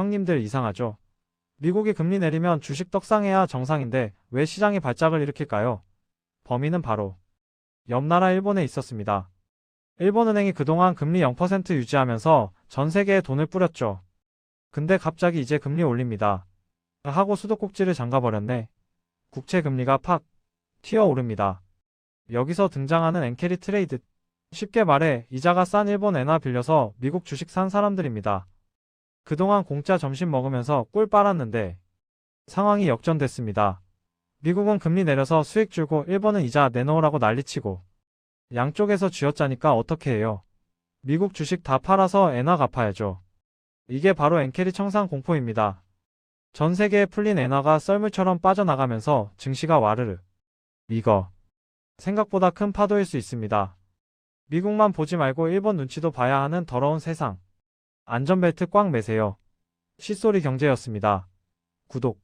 형님들 이상하죠? 미국이 금리 내리면 주식 떡상해야 정상인데 왜 시장이 발작을 일으킬까요? 범인은 바로 옆 나라 일본에 있었습니다. 일본은행이 그동안 금리 0% 유지하면서 전 세계에 돈을 뿌렸죠. 근데 갑자기 이제 금리 올립니다. 하고 수도꼭지를 잠가버렸네. 국채 금리가 팍 튀어오릅니다. 여기서 등장하는 엔캐리 트레이드. 쉽게 말해 이자가 싼 일본 엔화 빌려서 미국 주식 산 사람들입니다. 그동안 공짜 점심 먹으면서 꿀 빨았는데 상황이 역전됐습니다. 미국은 금리 내려서 수익 줄고 일본은 이자 내놓으라고 난리치고 양쪽에서 쥐어짜니까 어떻게 해요? 미국 주식 다 팔아서 엔화 갚아야죠. 이게 바로 엔캐리 청산 공포입니다. 전 세계에 풀린 엔화가 썰물처럼 빠져나가면서 증시가 와르르. 이거 생각보다 큰 파도일 수 있습니다. 미국만 보지 말고 일본 눈치도 봐야 하는 더러운 세상. 안전벨트 꽉 매세요. 시소리 경제였습니다. 구독.